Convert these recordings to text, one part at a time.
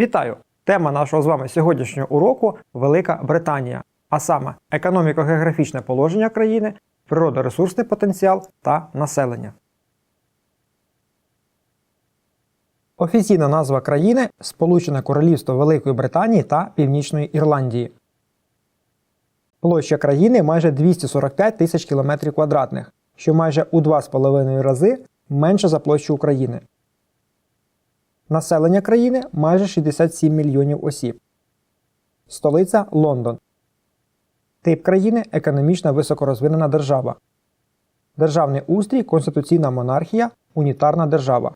Вітаю! Тема нашого з вами сьогоднішнього уроку Велика Британія, а саме економіко-географічне положення країни, природоресурсний потенціал та населення. Офіційна назва країни Сполучене Королівство Великої Британії та Північної Ірландії. Площа країни майже 245 тисяч кілометрів квадратних, що майже у 2,5 рази менше за площу України. Населення країни майже 67 мільйонів осіб. Столиця Лондон. Тип країни економічна високорозвинена держава. Державний устрій конституційна монархія, унітарна держава.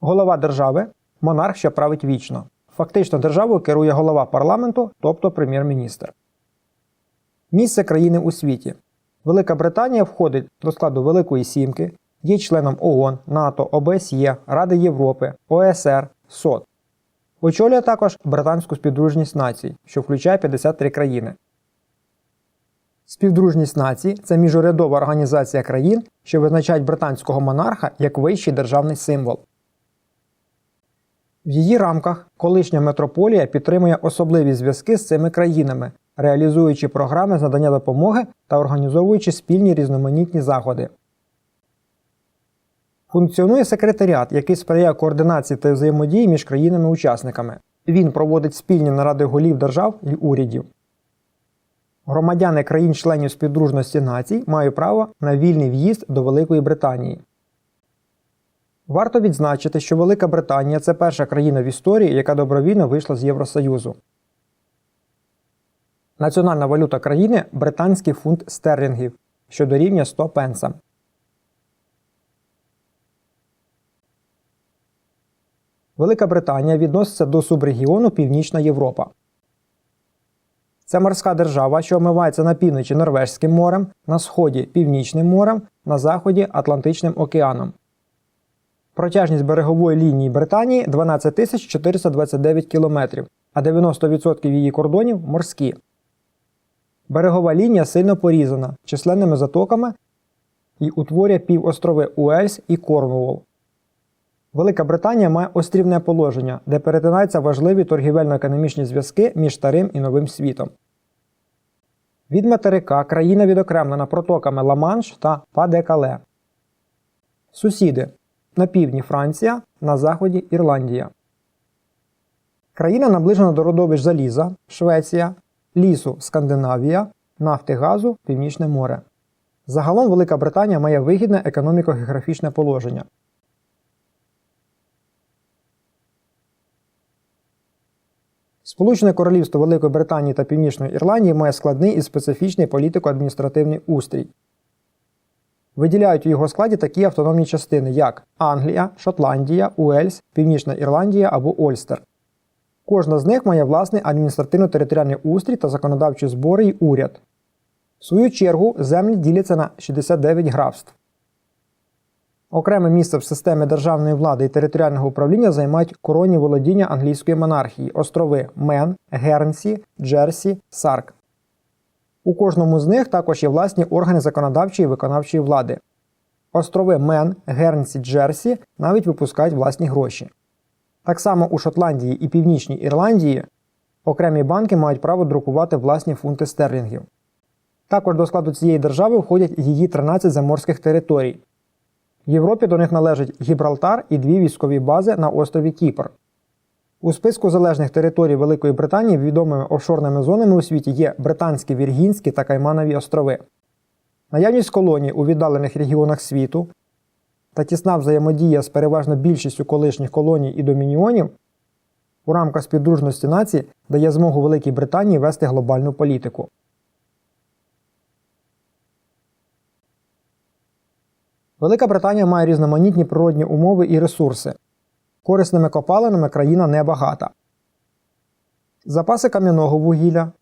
Голова держави монарх, що править вічно. Фактично державою керує голова парламенту, тобто прем'єр-міністр. Місце країни у світі. Велика Британія входить до складу Великої Сімки, є членом ООН, НАТО, ОБСЄ, Ради Європи, ОСР, СОТ. Очолює також Британську співдружність націй, що включає 53 країни. Співдружність націй це міжурядова організація країн, що визначають британського монарха як вищий державний символ. В її рамках колишня метрополія підтримує особливі зв'язки з цими країнами, реалізуючи програми з надання допомоги та організовуючи спільні різноманітні заходи. Функціонує секретаріат, який сприяє координації та взаємодії між країнами-учасниками. Він проводить спільні наради голів держав і урядів. Громадяни країн-членів співдружності націй мають право на вільний в'їзд до Великої Британії. Варто відзначити, що Велика Британія це перша країна в історії, яка добровільно вийшла з Євросоюзу. Національна валюта країни британський фунт стерлінгів, що дорівнює 100 пенсам. Велика Британія відноситься до субрегіону Північна Європа. Це морська держава, що омивається на півночі Норвежським морем, на сході Північним морем, на заході Атлантичним океаном. Протяжність берегової лінії Британії 12 429 км, а 90% її кордонів морські. Берегова лінія сильно порізана численними затоками і утворює півострови Уельс і Корнуолл. Велика Британія має острівне положення, де перетинаються важливі торгівельно-економічні зв'язки між старим і новим світом. Від материка країна відокремлена протоками Ла-Манш та Па-де-Кале. Сусіди на півдні Франція, на заході Ірландія. Країна наближена до родовищ заліза Швеція, лісу Скандинавія, нафти газу Північне море. Загалом Велика Британія має вигідне економіко-географічне положення. Сполучене Королівство Великої Британії та Північної Ірландії має складний і специфічний політико-адміністративний устрій. Виділяють у його складі такі автономні частини, як Англія, Шотландія, Уельс, Північна Ірландія або Ольстер. Кожна з них має власний адміністративно-територіальний устрій та законодавчі збори й уряд. В свою чергу землі діляться на 69 графств. Окреме місце в системі державної влади і територіального управління займають коронні володіння англійської монархії острови Мен, Гернсі, Джерсі, Сарк. У кожному з них також є власні органи законодавчої і виконавчої влади. Острови Мен, Гернсі, Джерсі навіть випускають власні гроші. Так само у Шотландії і Північній Ірландії окремі банки мають право друкувати власні фунти стерлінгів. Також до складу цієї держави входять її 13 заморських територій. В Європі до них належать Гібралтар і дві військові бази на острові Кіпр. У списку залежних територій Великої Британії відомими офшорними зонами у світі є Британські Віргінські та Кайманові острови. Наявність колоній у віддалених регіонах світу та тісна взаємодія з переважно більшістю колишніх колоній і домініонів у рамках співдружності націй дає змогу Великій Британії вести глобальну політику. Велика Британія має різноманітні природні умови і ресурси. Корисними копалинами країна небагата. Запаси кам'яного вугілля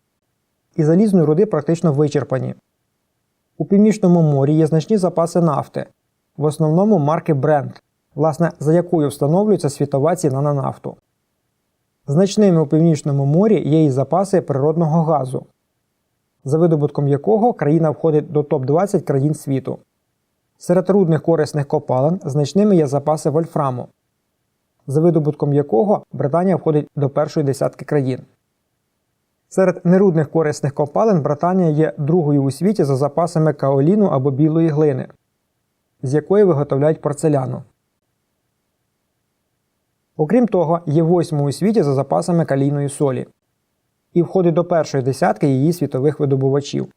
і залізної руди практично вичерпані. У Північному морі є значні запаси нафти, в основному марки Brent, власне, за якою встановлюється світова ціна на нафту. Значними у Північному морі є і запаси природного газу, за видобутком якого країна входить до топ-20 країн світу. Серед рудних корисних копалин значними є запаси вольфраму. за видобутком якого Британія входить до першої десятки країн. Серед нерудних корисних копалин Британія є другою у світі за запасами каоліну або білої глини, з якої виготовляють порцеляну. Окрім того, є восьмою у світі за запасами калійної солі і входить до першої десятки її світових видобувачів.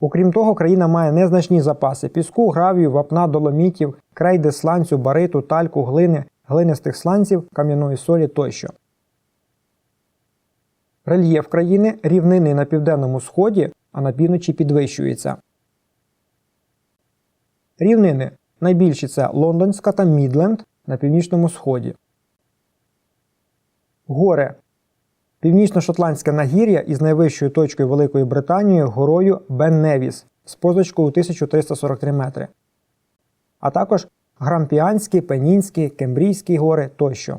Окрім того, країна має незначні запаси піску, гравію, вапна, доломітів, крейди, сланцю, бариту, тальку, глини, глинистих сланців, кам'яної солі тощо. Рельєф країни рівнини на південному сході, а на півночі підвищується. Рівнини найбільші це Лондонська та Мідленд на північному сході. Гори Північно-Шотландське нагір'я із найвищою точкою Великої Британії горою Бен Невіс з позначкою 1343 метри, а також Грампіанські, Пенінські, Кембрійські гори тощо.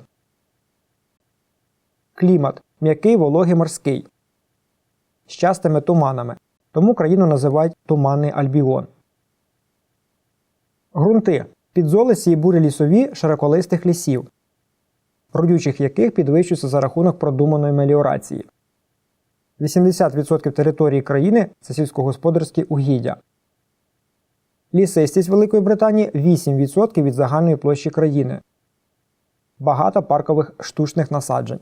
Клімат м'який вологий морський з частими туманами. Тому країну називають Туманний Альбіон. Грунти підзолисі і бурі лісові широколистих лісів родючих яких підвищується за рахунок продуманої меліорації. 80% території країни це сільськогосподарські угіддя. Лісистість Великої Британії 8% від загальної площі країни. Багато паркових штучних насаджень.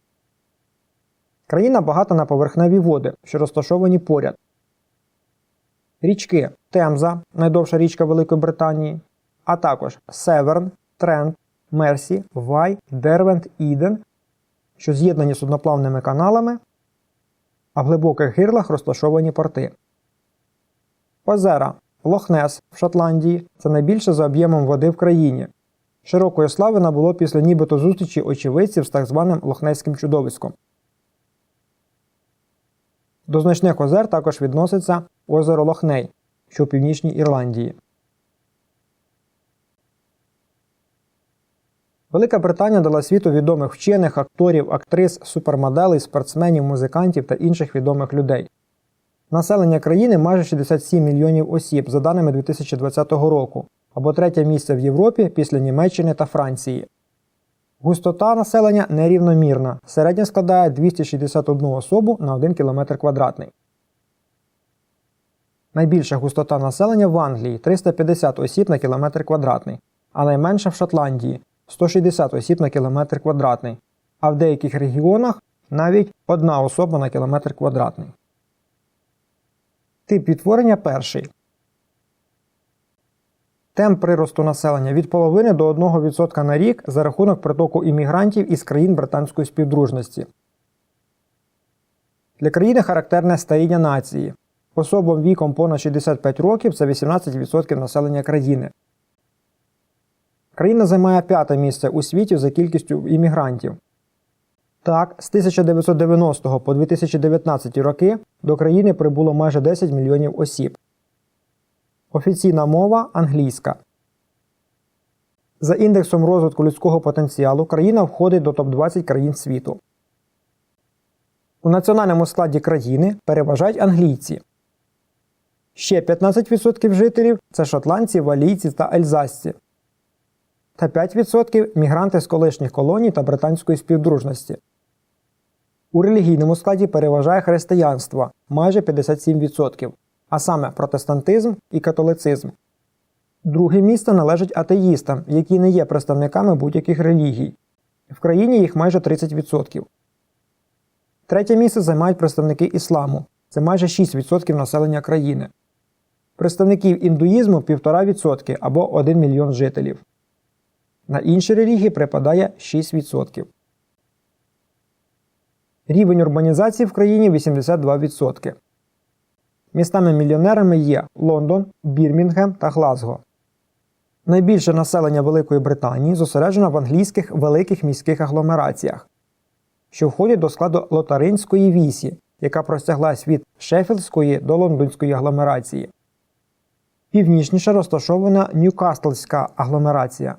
Країна багата на поверхневі води, що розташовані поряд. Річки Темза найдовша річка Великої Британії, а також Северн, Трент, Мерсі, Вай, Дервент, Іден, що з'єднані судноплавними каналами, а в глибоких гирлах розташовані порти. Озера Лохнес в Шотландії це найбільше за об'ємом води в країні. Широкої слави набуло після нібито зустрічі очевидців з так званим Лохнеським чудовиськом. До значних озер також відноситься озеро Лохней, що у північній Ірландії. Велика Британія дала світу відомих вчених, акторів, актрис, супермоделей, спортсменів, музикантів та інших відомих людей. Населення країни майже 67 мільйонів осіб, за даними 2020 року, або третє місце в Європі після Німеччини та Франції. Густота населення нерівномірна. Середня складає 261 особу на 1 км квадратний. Найбільша густота населення в Англії 350 осіб на кілометр квадратний, а найменша в Шотландії 160 осіб на кілометр квадратний, а в деяких регіонах навіть одна особа на кілометр квадратний. Тип відтворення перший. Темп приросту населення від половини до 1% на рік за рахунок притоку іммігрантів із країн британської співдружності. Для країни характерне старіння нації. Особам віком понад 65 років це 18% населення країни. Країна займає п'яте місце у світі за кількістю іммігрантів. Так, з 1990 по 2019 роки до країни прибуло майже 10 мільйонів осіб. Офіційна мова англійська. За індексом розвитку людського потенціалу країна входить до топ-20 країн світу. У національному складі країни переважають англійці. Ще 15% жителів це шотландці, валійці та ельзасці та 5% мігранти з колишніх колоній та британської співдружності. У релігійному складі переважає християнство майже 57%, а саме протестантизм і католицизм. Друге місце належить атеїстам, які не є представниками будь-яких релігій. В країні їх майже 30%. Третє місце займають представники ісламу це майже 6% населення країни. Представників індуїзму 1,5% або 1 мільйон жителів. На інші релігії припадає 6%. Рівень урбанізації в країні 82%. Містами-мільйонерами є Лондон, Бірмінгем та Глазго. Найбільше населення Великої Британії зосереджено в англійських великих міських агломераціях, що входять до складу Лотаринської вісі, яка простяглась від Шеффілдської до Лондонської агломерації. Північніше розташована Ньюкаслська агломерація.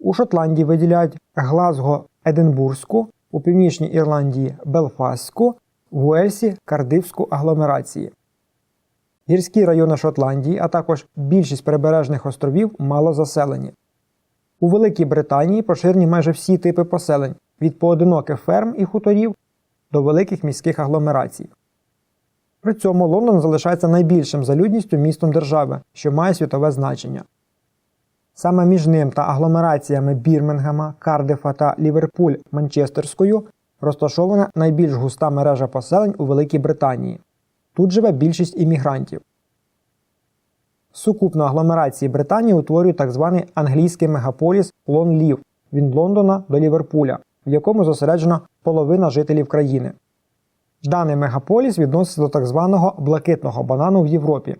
У Шотландії виділяють Глазго Единбурзьку, у Північній Ірландії Белфастську, в Уельсі Кардивську агломерації. Гірські райони Шотландії, а також більшість прибережних островів мало заселені. У Великій Британії поширені майже всі типи поселень від поодиноких ферм і хуторів до великих міських агломерацій. При цьому Лондон залишається найбільшим за людністю містом держави, що має світове значення. Саме між ним та агломераціями Бірмінгема, Кардифа та Ліверпуль Манчестерською розташована найбільш густа мережа поселень у Великій Британії. Тут живе більшість іммігрантів. Сукупно агломерації Британії утворює так званий англійський мегаполіс Лон-Лів від Лондона до Ліверпуля, в якому зосереджена половина жителів країни. Даний мегаполіс відноситься до так званого блакитного банану в Європі.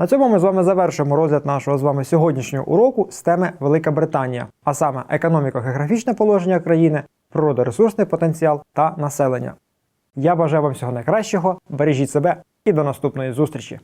На цьому ми з вами завершуємо розгляд нашого з вами сьогоднішнього уроку з теми Велика Британія, а саме економіко-географічне положення країни, природоресурсний потенціал та населення. Я бажаю вам всього найкращого, бережіть себе і до наступної зустрічі!